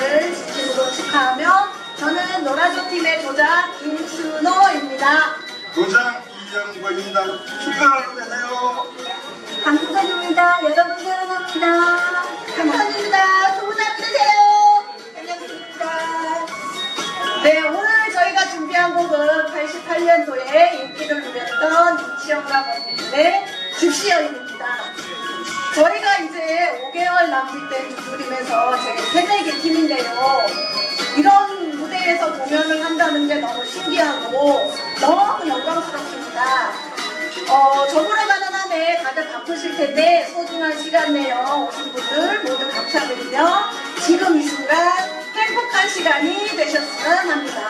페스티벌을 진심으로 축하하며 저는 노라조 팀의 조장 김순호입니다. 도장 이양권입니다. 출발하러 가세요. 강수관입니다. 여러분 사랑합니다. 감사합니다. 좋은 하루 되세요. 안녕하십니까. 네, 오늘 저희가 준비한 곡은 88년도에 인기를 누렸던 이치영과 권님의 집시여인입니다. 저희가 이제 5개월 남짓된 두드림에서 팀인데요. 이런 무대에서 공연을 한다는 게 너무 신기하고 너무 영광스럽습니다. 어, 저보러 가는 한 해 다들 바쁘실 텐데 소중한 시간 내어 오신 분들 모두 감사드리며 지금 이 순간 행복한 시간이 되셨으면 합니다.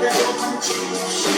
that I can choose.